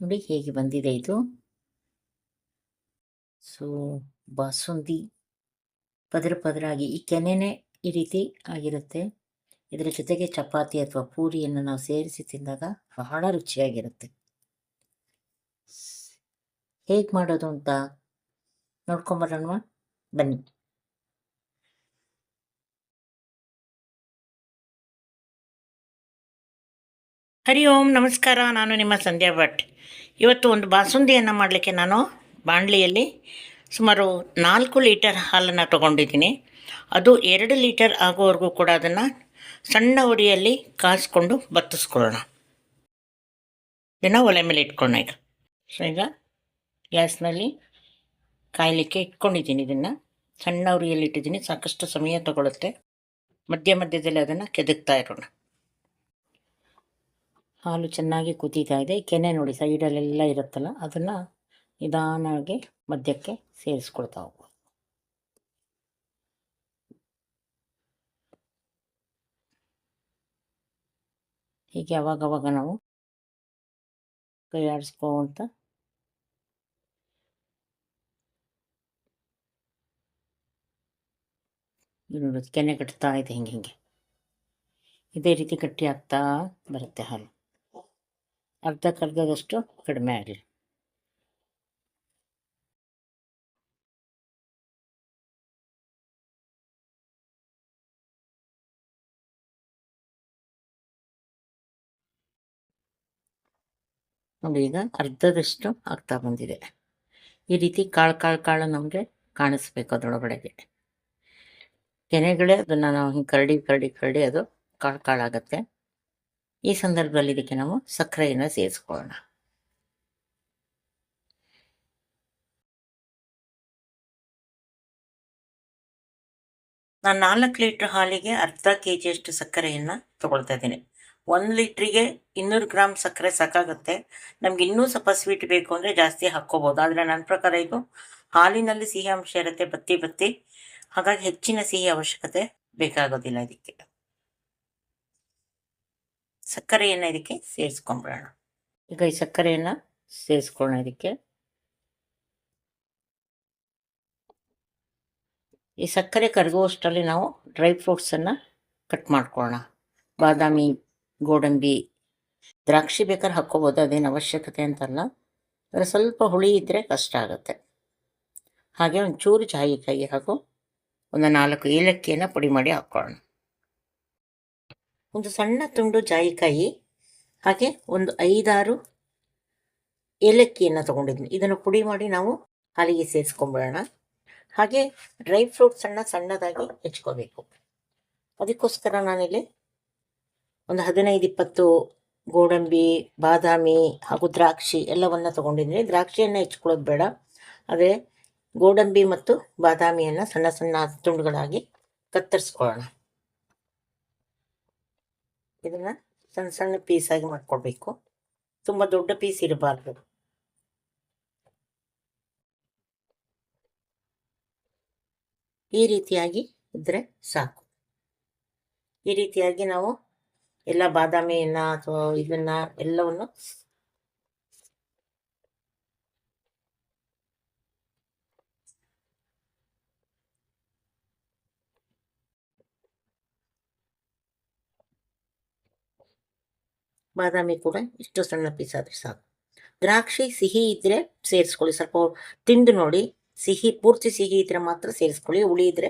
ನೋಡಿ ಹೇಗೆ ಬಂದಿದೆ ಇದು. ಸೊ ಬಾಸುಂದಿ ಪದರ ಪದರಾಗಿ ಈ ಕೆನೆನೆ ಈ ರೀತಿ ಆಗಿರುತ್ತೆ. ಇದರ ಜೊತೆಗೆ ಚಪಾತಿ ಅಥವಾ ಪೂರಿಯನ್ನು ನಾವು ಸೇರಿಸಿ ತಿಂದಾಗ ಬಹಳ ರುಚಿಯಾಗಿರುತ್ತೆ. ಹೇಗೆ ಮಾಡೋದು ಅಂತ ನೋಡ್ಕೊಂಬರೋಣ ಬನ್ನಿ. ಹರಿ ಓಂ, ನಮಸ್ಕಾರ, ನಾನು ನಿಮ್ಮ ಸಂಧ್ಯಾ ಭಟ್. ಇವತ್ತು ಒಂದು ಬಾಸುಂದಿಯನ್ನು ಮಾಡಲಿಕ್ಕೆ ನಾನು ಬಾಣಲಿಯಲ್ಲಿ ಸುಮಾರು ನಾಲ್ಕು ಲೀಟರ್ ಹಾಲನ್ನು ತೊಗೊಂಡಿದ್ದೀನಿ. ಅದು ಎರಡು ಲೀಟರ್ ಆಗೋವರೆಗೂ ಕೂಡ ಅದನ್ನು ಸಣ್ಣ ಉರಿಯಲ್ಲಿ ಕಾಯಿಸ್ಕೊಂಡು ಬತ್ತಿಸ್ಕೊಳ್ಳೋಣ. ಇದನ್ನು ಒಲೆ ಮೇಲೆ ಇಟ್ಕೊಳ್ಳೋಣ ಈಗ. ಸೊ ಈಗ ಗ್ಯಾಸ್ನಲ್ಲಿ ಕಾಯಲಿಕ್ಕೆ ಇಟ್ಕೊಂಡಿದ್ದೀನಿ ಇದನ್ನು. ಸಣ್ಣ ಉರಿಯಲ್ಲಿ ಇಟ್ಟಿದ್ದೀನಿ, ಸಾಕಷ್ಟು ಸಮಯ ತಗೊಳ್ಳುತ್ತೆ ಮಧ್ಯ ಮಧ್ಯದಲ್ಲಿ ಅದನ್ನು ಕೆದಕ್ತಾ ಇರೋಣ. ಹಾಲು ಚೆನ್ನಾಗಿ ಕುದೀತಾ ಇದೆ. ಕೆನೆ ನೋಡಿ ಸೈಡಲ್ಲೆಲ್ಲ ಇರುತ್ತಲ್ಲ, ಅದನ್ನು ನಿಧಾನವಾಗಿ ಮಧ್ಯಕ್ಕೆ ಸೇರಿಸ್ಕೊಳ್ತಾ ಹೋಗ್ಬೋದು. ಹೀಗೆ ಅವಾಗವಾಗ ನಾವು ಕೈ ನೋಡೋದು ಕೆನೆ ಕಟ್ತಾ ಇದೆ, ಹಿಂಗೆ ಹಿಂಗೆ. ಇದೇ ರೀತಿ ಗಟ್ಟಿ ಆಗ್ತಾ ಬರುತ್ತೆ ಹಾಲು. ಅರ್ಧಕ್ಕರ್ಧದಷ್ಟು ಕಡಿಮೆ ಆಗಲಿ. ನೋಡಿ ಈಗ ಅರ್ಧದಷ್ಟು ಆಗ್ತಾ ಬಂದಿದೆ. ಈ ರೀತಿ ಕಾಳು ಕಾಳು ಕಾಳು ನಮಗೆ ಕಾಣಿಸ್ಬೇಕು ಅದರೊಳಗಡೆಗೆ. ಕೆನೆಗಳೇ ಅದನ್ನು ನಾವು ಹಿಂಗೆ ಕರಡಿ ಕರಡಿ ಕರಡಿ ಅದು ಕಾಳು ಕಾಳಾಗತ್ತೆ ಈ ಸಂದರ್ಭದಲ್ಲಿ ಇದಕ್ಕೆ ನಾವು ಸಕ್ಕರೆಯನ್ನು ಸೇರಿಸ್ಕೊಳ್ಳೋಣ. ನಾನು ನಾಲ್ಕು ಲೀಟ್ರ್ ಹಾಲಿಗೆ ಅರ್ಧ ಕೆ ಜಿಯಷ್ಟು ಸಕ್ಕರೆಯನ್ನು ತಗೊಳ್ತಾ ಇದ್ದೀನಿ. ಒಂದು ಲೀಟ್ರಿಗೆ ಇನ್ನೂರು ಗ್ರಾಮ್ ಸಕ್ಕರೆ ಸಾಕಾಗುತ್ತೆ. ನಮ್ಗೆ ಇನ್ನೂ ಸ್ವಲ್ಪ ಸ್ವೀಟ್ ಬೇಕು ಅಂದರೆ ಜಾಸ್ತಿ ಹಾಕ್ಕೋಬೋದು. ಆದರೆ ನನ್ನ ಪ್ರಕಾರ ಇದು ಹಾಲಿನಲ್ಲಿ ಸಿಹಿ ಅಂಶ ಇರುತ್ತೆ, ಬತ್ತಿ ಬತ್ತಿ. ಹಾಗಾಗಿ ಹೆಚ್ಚಿನ ಸಿಹಿ ಅವಶ್ಯಕತೆ ಬೇಕಾಗೋದಿಲ್ಲ ಇದಕ್ಕೆ. ಸಕ್ಕರೆಯನ್ನು ಇದಕ್ಕೆ ಸೇರಿಸ್ಕೊಂಡ್ಬಿಡೋಣ. ಈಗ ಈ ಸಕ್ಕರೆಯನ್ನು ಸೇರಿಸ್ಕೊಳ್ಳೋಣ ಇದಕ್ಕೆ. ಈ ಸಕ್ಕರೆ ಕರಗುವಷ್ಟರಲ್ಲಿ ನಾವು ಡ್ರೈ ಫ್ರೂಟ್ಸನ್ನು ಕಟ್ ಮಾಡ್ಕೊಳ್ಳೋಣ. ಬಾದಾಮಿ, ಗೋಡಂಬಿ, ದ್ರಾಕ್ಷಿ ಬೇಕಾದ್ರೆ ಹಾಕ್ಕೋಬೋದು, ಅದೇನು ಅವಶ್ಯಕತೆ ಅಂತಲ್ಲ. ಅದರ ಸ್ವಲ್ಪ ಹುಳಿ ಇದ್ದರೆ ಕಷ್ಟ ಆಗುತ್ತೆ. ಹಾಗೆ ಒಂದು ಚೂರು ಜಾಯಿಕಾಯಿ ಹಾಗೂ ಒಂದು ನಾಲ್ಕು ಏಲಕ್ಕಿಯನ್ನು ಪುಡಿ ಮಾಡಿ ಹಾಕ್ಕೊಳ್ಳೋಣ. ಒಂದು ಸಣ್ಣ ತುಂಡು ಜಾಯಿಕಾಯಿ, ಹಾಗೆ ಒಂದು ಐದಾರು ಏಲಕ್ಕಿಯನ್ನು ತೊಗೊಂಡಿದ್ದೀನಿ ಇದನ್ನು ಪುಡಿ ಮಾಡಿ ನಾವು ಹಾಲಿಗೆ ಸೇರಿಸ್ಕೊಂಬಿಡೋಣ ಹಾಗೆ ಡ್ರೈ ಫ್ರೂಟ್ ಸಣ್ಣ ಸಣ್ಣದಾಗಿ ಹೆಚ್ಕೋಬೇಕು. ಅದಕ್ಕೋಸ್ಕರ ನಾನಿಲ್ಲಿ ಒಂದು ಹದಿನೈದು, ಇಪ್ಪತ್ತು ಗೋಡಂಬಿ, ಬಾದಾಮಿ ಹಾಗೂ ದ್ರಾಕ್ಷಿ ಎಲ್ಲವನ್ನು ತೊಗೊಂಡಿದ್ದೀನಿ. ದ್ರಾಕ್ಷಿಯನ್ನು ಹೆಚ್ಕೊಳ್ಳೋದು ಬೇಡ. ಆದರೆ ಗೋಡಂಬಿ ಮತ್ತು ಬಾದಾಮಿಯನ್ನು ಸಣ್ಣ ಸಣ್ಣ ತುಂಡುಗಳಾಗಿ ಕತ್ತರಿಸ್ಕೊಳ್ಳೋಣ. ಇದನ್ನ ಸಣ್ಣ ಸಣ್ಣ ಪೀಸಾಗಿ ಮಾಡ್ಕೊಳ್ಬೇಕು ತುಂಬ ದೊಡ್ಡ ಪೀಸ್ ಇರಬಾರ್ದು. ಈ ರೀತಿಯಾಗಿ ಇದ್ರೆ ಸಾಕು. ಈ ರೀತಿಯಾಗಿ ನಾವು ಎಲ್ಲ ಬಾದಾಮಿಯನ್ನ ಅಥವಾ ಇದನ್ನ ಎಲ್ಲವನ್ನು ಬಾದಾಮಿ ಕೂಡ ಇಷ್ಟು ಸಣ್ಣ ಪೀಸ್ ಆದರೆ ಸಾಕು. ದ್ರಾಕ್ಷಿ, ಸಿಹಿ ಇದ್ದರೆ ಸೇರಿಸ್ಕೊಳ್ಳಿ. ಸ್ವಲ್ಪ ತಿಂದು ನೋಡಿ. ಸಿಹಿ, ಪೂರ್ತಿ ಸಿಹಿ ಇದ್ರೆ ಮಾತ್ರ ಸೇರಿಸ್ಕೊಳ್ಳಿ. ಹುಳಿ ಇದ್ರೆ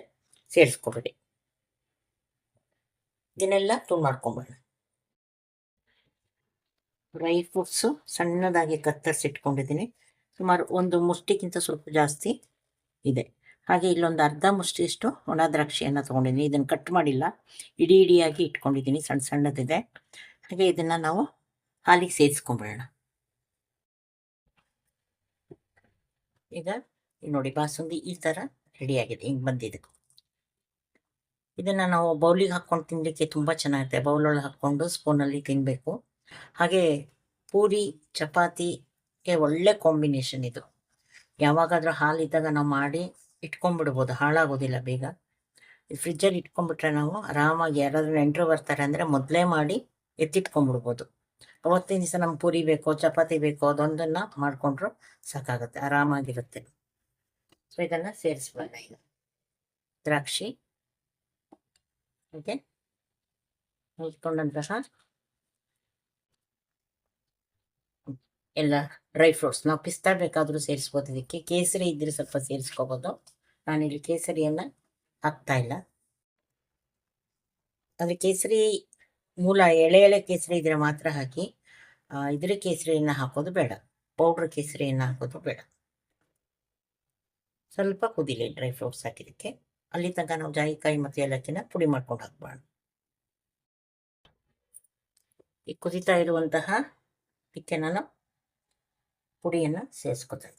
ಸೇರಿಸ್ಕೊಬೇಡಿ. ಇದನ್ನೆಲ್ಲ ತುಂಡು ಮಾಡ್ಕೊಂಬೇಡ ಡ್ರೈ ಫ್ರೂಟ್ಸು ಸಣ್ಣದಾಗಿ ಕತ್ತರಿಸಿಟ್ಕೊಂಡಿದ್ದೀನಿ ಸುಮಾರು ಒಂದು ಮುಷ್ಟಿಗಿಂತ ಸ್ವಲ್ಪ ಜಾಸ್ತಿ ಇದೆ. ಹಾಗೆ ಇಲ್ಲೊಂದು ಅರ್ಧ ಮುಷ್ಟಿಯಷ್ಟು ಒಣ ದ್ರಾಕ್ಷಿಯನ್ನು ತೊಗೊಂಡಿದ್ದೀನಿ. ಇದನ್ನು ಕಟ್ ಮಾಡಿಲ್ಲ. ಇಡೀ ಇಡಿಯಾಗಿ ಇಟ್ಕೊಂಡಿದ್ದೀನಿ. ಸಣ್ಣ ಸಣ್ಣದಿದೆ. ಹಾಗೆ ಇದನ್ನ ನಾವು ಹಾಲಿಗೆ ಸೇರಿಸ್ಕೊಂಬಿಡೋಣ ಈಗ ನೋಡಿ ಬಾಸುಂದಿ ಈ ಥರ ರೆಡಿಯಾಗಿದೆ ಹಿಂಗೆ ಬಂದಿದೆ. ಇದನ್ನು ನಾವು ಬೌಲಿಗೆ ಹಾಕ್ಕೊಂಡು ತಿನ್ನಲಿಕ್ಕೆ ತುಂಬ ಚೆನ್ನಾಗಿರುತ್ತೆ. ಬೌಲೊಳಗೆ ಹಾಕ್ಕೊಂಡು ಸ್ಪೂನಲ್ಲಿ ತಿನ್ನಬೇಕು ಹಾಗೆ ಪೂರಿ ಚಪಾತಿಗೆ ಒಳ್ಳೆ ಕಾಂಬಿನೇಷನ್ ಇದು. ಯಾವಾಗಾದರೂ ಹಾಲಿದ್ದಾಗ ನಾವು ಮಾಡಿ ಇಟ್ಕೊಂಡ್ಬಿಡ್ಬೋದು, ಹಾಳಾಗೋದಿಲ್ಲ ಬೇಗ. ಫ್ರಿಜ್ಜಲ್ಲಿ ಇಟ್ಕೊಂಡ್ಬಿಟ್ರೆ ನಾವು ಆರಾಮಾಗಿ ಯಾರಾದರೂ ನೆಂಟರು ಬರ್ತಾರೆ ಅಂದರೆ ಮೊದಲೇ ಮಾಡಿ ಎತ್ತಿಟ್ಕೊಂಡ್ಬಿಡ್ಬೋದು. ಅವತ್ತಿನ ದಿವಸ ನಮ್ಗೆ ಪೂರಿ ಬೇಕೋ, ಚಪಾತಿ ಬೇಕೋ, ಅದೊಂದನ್ನ ಮಾಡ್ಕೊಂಡ್ರು ಸಾಕಾಗುತ್ತೆ, ಆರಾಮಾಗಿರುತ್ತೆ. ಸೊ ಇದನ್ನ ಸೇರಿಸ್ಬೇಡ ಈಗ. ದ್ರಾಕ್ಷಿ. ಓಕೆ. ಇಟ್ಕೊಂಡಂತಹ ಎಲ್ಲ ಡ್ರೈ ಫ್ರೂಟ್ಸ್. ನಾವು ಪಿಸ್ತಾ ಬೇಕಾದರೂ ಸೇರಿಸ್ಬೋದು ಇದಕ್ಕೆ. ಕೇಸರಿ ಇದ್ರೆ ಸ್ವಲ್ಪ ಸೇರಿಸ್ಕೋಬೋದು. ನಾನಿಲ್ಲಿ ಕೇಸರಿಯನ್ನು ಹಾಕ್ತಾ ಇಲ್ಲ. ಅದು ಕೇಸರಿ ಮೂಲ ಎಳೆ ಎಳೆ ಕೇಸರಿ ಇದ್ರೆ ಮಾತ್ರ ಹಾಕಿ ಇದ್ರೆ ಕೇಸರಿಯನ್ನು ಹಾಕೋದು ಬೇಡ. ಪೌಡ್ರ್ ಕೇಸರಿಯನ್ನು ಹಾಕೋದು ಬೇಡ. ಸ್ವಲ್ಪ ಕುದಿಲಿ, ಡ್ರೈ ಫ್ರೂಟ್ಸ್ ಹಾಕಿದಕ್ಕೆ ಅಲ್ಲಿ ತನಕ ನಾವು ಜಾಯಿಕಾಯಿ ಮತ್ತು ಏಲಕ್ಕಿನ ಪುಡಿ ಮಾಡ್ಕೊಂಡು ಹಾಕ್ಬಾರ್ದು. ಈ ಕುದಿತಾ ಇರುವಂತಹ ಪಿಕ್ಕೆನ ನಾನು ಪುಡಿಯನ್ನು ಸೇರಿಸ್ಕೊತಾ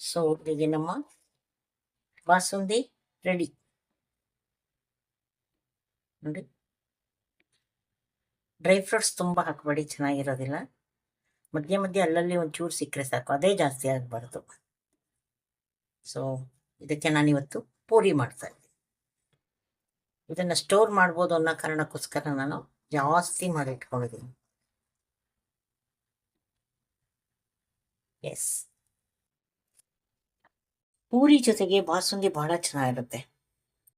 ಸೊ ಈಗ ನಮ್ಮ ಬಾಸುಂದಿ ರೆಡಿ ನೋಡಿ ಡ್ರೈ ಫ್ರೂಟ್ಸ್ ತುಂಬ ಹಾಕಬೇಡಿ, ಚೆನ್ನಾಗಿರೋದಿಲ್ಲ. ಮಧ್ಯೆ ಮಧ್ಯೆ ಅಲ್ಲಲ್ಲಿ ಒಂಚೂರು ಸಿಕ್ಕರೆ ಸಾಕು. ಅದೇ ಜಾಸ್ತಿ ಆಗಬಾರ್ದು. ಸೊ ಇದಕ್ಕೆ ನಾನಿವತ್ತು ಪೂರಿ ಮಾಡ್ತಾ ಇದ್ದೀನಿ. ಇದನ್ನು ಸ್ಟೋರ್ ಮಾಡ್ಬೋದು ಅನ್ನೋ ಕಾರಣಕ್ಕೋಸ್ಕರ ನಾನು ಜಾಸ್ತಿ ಮಾಡಿ ಇಟ್ಕೊಂಡಿದ್ದೀನಿ. ಎಸ್ ಪೂರಿ ಜೊತೆಗೆ ಬಾಸುಂದಿ ಬಹಳ ಚೆನ್ನಾಗಿರುತ್ತೆ.